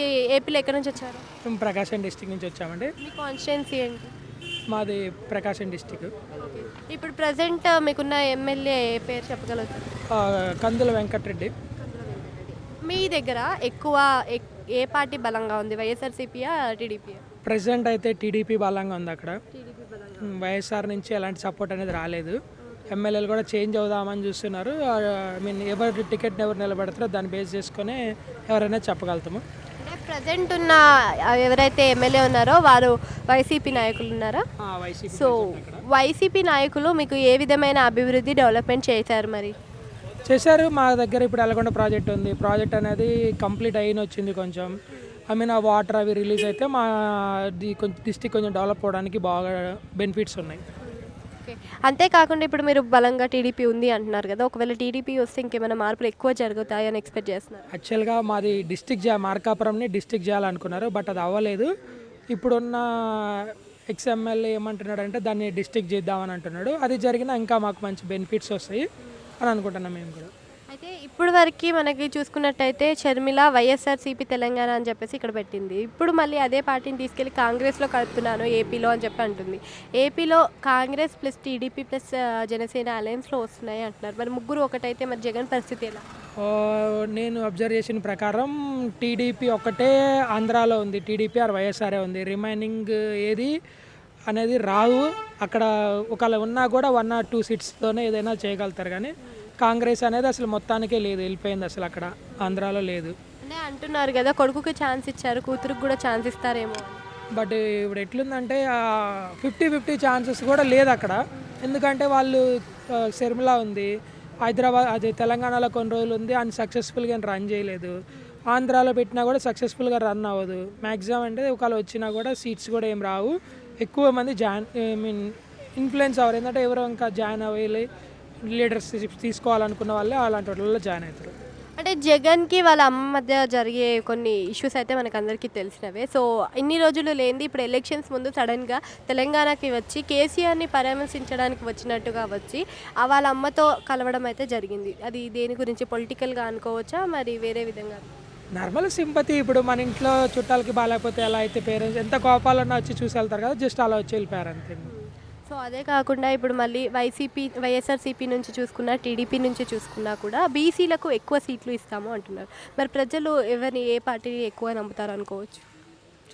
ఏపీలో ఎక్కడి నుంచి వచ్చారు? మేము ప్రకాశం డిస్టిక్ నుంచి వచ్చామండి. మీ కాన్స్టిట్యున్సీ ఏంటి? మాది ప్రకాశం డిస్టిక్. ఇప్పుడు ప్రజెంట్ మీకున్న ఎమ్మెల్యే పేరు చెప్పగలుగుతారు? కందుల వెంకటరెడ్డి. మీ దగ్గర ఎక్కువ ఎక్- ఏ పార్టీ బలంగా ఉంది? వైఎస్ఆర్సీపీయా టీడీపీయా? ప్రెసిడెంట్ అయితే టీడీపీ బలంగా ఉంది అక్కడ. టీడీపీ బలంగా ఉమ్, వైఎస్ఆర్ నుంచి ఎలాంటి సపోర్ట్ అనేది రాలేదు. ఎమ్మెల్యేలు కూడా చేంజ్ అవుదామని చూస్తున్నారు. ఐ మీన్ ఎవరు టికెట్ ఎవరు నిలబెడతారో దాన్ని బేస్ చేసుకొని ఎవరైనా చెప్పగలుగుతాము. ప్రజెంట్ ఉన్న ఎవరైతే ఎమ్మెల్యే ఉన్నారో వారు వైసీపీ నాయకులు ఉన్నారా? వైసీపీ సో వైసీపీ నాయకులు మీకు ఏ విధమైన అభివృద్ధి డెవలప్మెంట్ చేశారు మరి? చేశారు. మా దగ్గర ఇప్పుడు ఎలగొండ ప్రాజెక్ట్ ఉంది. ప్రాజెక్ట్ అనేది కంప్లీట్ అయిన వచ్చింది కొంచెం. ఐ మీన్ ఆ వాటర్ అవి రిలీజ్ అయితే మా డిస్టిక్ కొంచెం డెవలప్ అవడానికి బాగా బెనిఫిట్స్ ఉన్నాయి. ఓకే. అంతేకాకుండా ఇప్పుడు మీరు బలంగా టీడీపీ ఉంది అంటున్నారు కదా ఒకవేళ టీడీపీ వస్తే ఇంకేమైనా మార్పులు ఎక్కువ జరుగుతాయని ఎక్స్పెక్ట్ చేస్తున్నారు? యాక్చువల్గా మాది డిస్టిక్ జా మార్కాపురంని డిస్టిక్ చేయాలనుకున్నారు బట్ అది అవ్వలేదు. ఇప్పుడున్న ఎక్స్ఎమ్మెల్యే ఏమంటున్నాడంటే దాన్ని డిస్టిక్ చేద్దామని అంటున్నాడు. అది జరిగినా ఇంకా మాకు మంచి బెనిఫిట్స్ వస్తాయి అని అనుకుంటున్నాం మేము కూడా. అయితే ఇప్పుడు వరకు మనకి చూసుకున్నట్టయితే షర్మిల వైఎస్ఆర్సీపీ తెలంగాణ అని చెప్పేసి ఇక్కడ పెట్టింది. ఇప్పుడు మళ్ళీ అదే పార్టీని తీసుకెళ్ళి కాంగ్రెస్లో కలుపుతున్నాను ఏపీలో అని చెప్పి అంటుంది. ఏపీలో Congress plus TDP plus Janasena అలయన్స్లో వస్తున్నాయి అంటున్నారు. మరి ముగ్గురు ఒకటైతే మరి జగన్ పరిస్థితి ఎలా? నేను అబ్జర్వ్ చేసిన ప్రకారం టీడీపీ ఒకటే ఆంధ్రాలో ఉంది. టీడీపీ ఆర్ వైఎస్ఆర్ఏ ఉంది. రిమైనింగ్ ఏది అనేది రావు. అక్కడ ఒకవేళ ఉన్నా కూడా వన్ ఆర్ టూ సీట్స్తోనే ఏదైనా చేయగలుగుతారు కానీ కాంగ్రెస్ అనేది అసలు మొత్తానికే లేదు వెళ్ళిపోయింది అసలు అక్కడ. ఆంధ్రాలో లేదు. అంటే అంటున్నారు కదా కొడుకుకి ఛాన్స్ ఇచ్చారు కూతురుకి కూడా ఛాన్స్ ఇస్తారేమో. బట్ ఇప్పుడు ఎట్లుందంటే ఫిఫ్టీ ఫిఫ్టీ ఛాన్సెస్ కూడా లేదు అక్కడ. ఎందుకంటే వాళ్ళు శర్మిల ఉంది హైదరాబాద్ అది తెలంగాణలో కొన్ని రోజులు ఉంది అని సక్సెస్ఫుల్గా రన్ చేయలేదు. ఆంధ్రాలో పెట్టినా కూడా సక్సెస్ఫుల్గా రన్ అవ్వదు. మ్యాక్సిమం అంటే ఒకవేళ వచ్చినా కూడా సీట్స్ కూడా ఏం రావు. ఎక్కువ మంది జాయిన్ ఐ మీన్ ఇన్ఫ్లుయెన్స్ అవ్వరు. ఎందుకంటే ఎవరో ఇంకా జాయిన్ అవ్వాలి లీడర్స్ తీసుకోవాలనుకున్న వాళ్ళే అలాంటి వాళ్ళలో జాయిన్ అవుతారు. అంటే జగన్కి వాళ్ళ అమ్మ మధ్య జరిగే కొన్ని ఇష్యూస్ అయితే మనకు అందరికీ తెలిసినవే. సో ఇన్ని రోజులు లేనిది ఇప్పుడు ఎలక్షన్స్ ముందు సడన్గా తెలంగాణకి వచ్చి కేసీఆర్ని పరామర్శించడానికి వచ్చినట్టుగా వచ్చి ఆ వాళ్ళ అమ్మతో కలవడం అయితే జరిగింది. అది దేని గురించి పొలిటికల్గా అనుకోవచ్చా? మరి వేరే విధంగా? నార్మల్ సింపతి ఇప్పుడు మన ఇంట్లో చుట్టాలకి బాగాలేకపోతే ఎలా అయితే పేరెంట్స్ ఎంత కోపాలన్నా వచ్చి చూసి వెళ్తారు కదా జస్ట్ అలా వచ్చి వెళ్ళిపోయారు అంతే. సో అదే కాకుండా ఇప్పుడు మళ్ళీ వైసీపీ వైఎస్ఆర్సీపీ నుంచి చూసుకున్నా టీడీపీ నుంచి చూసుకున్నా కూడా బీసీలకు ఎక్కువ సీట్లు ఇస్తాము అంటున్నారు. మరి ప్రజలు ఎవరిని ఏ పార్టీని ఎక్కువ నమ్ముతారు అనుకోవచ్చు?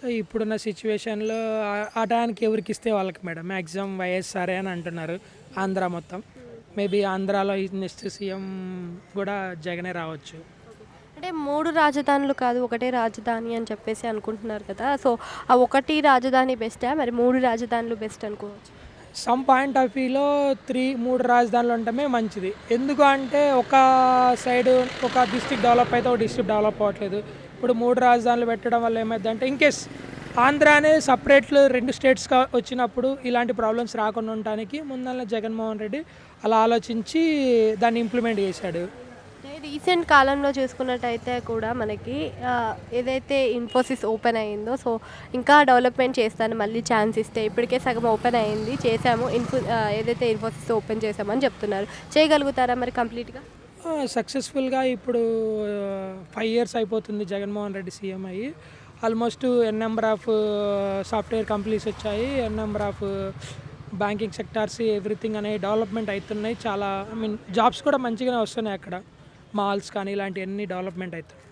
సో ఇప్పుడున్న సిచ్యువేషన్లో ఆ- టయానికి ఎవరికి ఇస్తే వాళ్ళకి మేడం. మ్యాక్సిమం వైఎస్ఆర్ఏ అని అంటున్నారు ఆంధ్ర మొత్తం. మేబీ ఆంధ్రాలో నెక్స్ట్ సీఎం కూడా జగనే రావచ్చు. అంటే మూడు రాజధానులు కాదు ఒకటే రాజధాని అని చెప్పేసి అనుకుంటున్నారు కదా. సో ఆ ఒకటి రాజధాని బెస్టా? మరి మూడు రాజధానులు బెస్ట్ అనుకోవచ్చు? సమ్ పాయింట్ ఆఫ్ వ్యూలో త్రీ మూడు రాజధానులు ఉండటమే మంచిది. ఎందుకు అంటే ఒక సైడ్ ఒక డిస్ట్రిక్ట్ డెవలప్ అయితే ఒక డిస్ట్రిక్ట్ డెవలప్ అవ్వట్లేదు. ఇప్పుడు మూడు రాజధానులు పెట్టడం వల్ల ఏమైందంటే ఇన్కేస్ ఆంధ్రానే సపరేట్లు రెండు స్టేట్స్గా వచ్చినప్పుడు ఇలాంటి ప్రాబ్లమ్స్ రాకుండా ఉండటానికి ముందల జగన్మోహన్ రెడ్డి అలా ఆలోచించి దాన్ని ఇంప్లిమెంట్ చేశాడు. రీసెంట్ కాలంలో చూసుకున్నట్టయితే కూడా మనకి ఏదైతే ఇన్ఫోసిస్ ఓపెన్ అయ్యిందో సో ఇంకా డెవలప్మెంట్ చేస్తాను మళ్ళీ ఛాన్స్ ఇస్తే ఇప్పటికే సగం ఓపెన్ అయ్యింది చేసాము ఇన్ఫో ఏదైతే ఇన్ఫోసిస్ ఓపెన్ చేసామని చెప్తున్నారు. చేయగలుగుతారా మరి కంప్లీట్గా? సక్సెస్ఫుల్గా ఇప్పుడు ఫైవ్ ఇయర్స్ అయిపోతుంది జగన్మోహన్ రెడ్డి సీఎం అయ్యి. Almost N number of software companies వచ్చాయి N number of banking sectors everything అనేవి డెవలప్మెంట్ అవుతున్నాయి చాలా ఐ మీన్ జాబ్స్ కూడా మంచిగానే వస్తున్నాయి అక్కడ. మాల్స్ కానీ ఇలాంటివన్నీ డెవలప్మెంట్ అవుతాయి.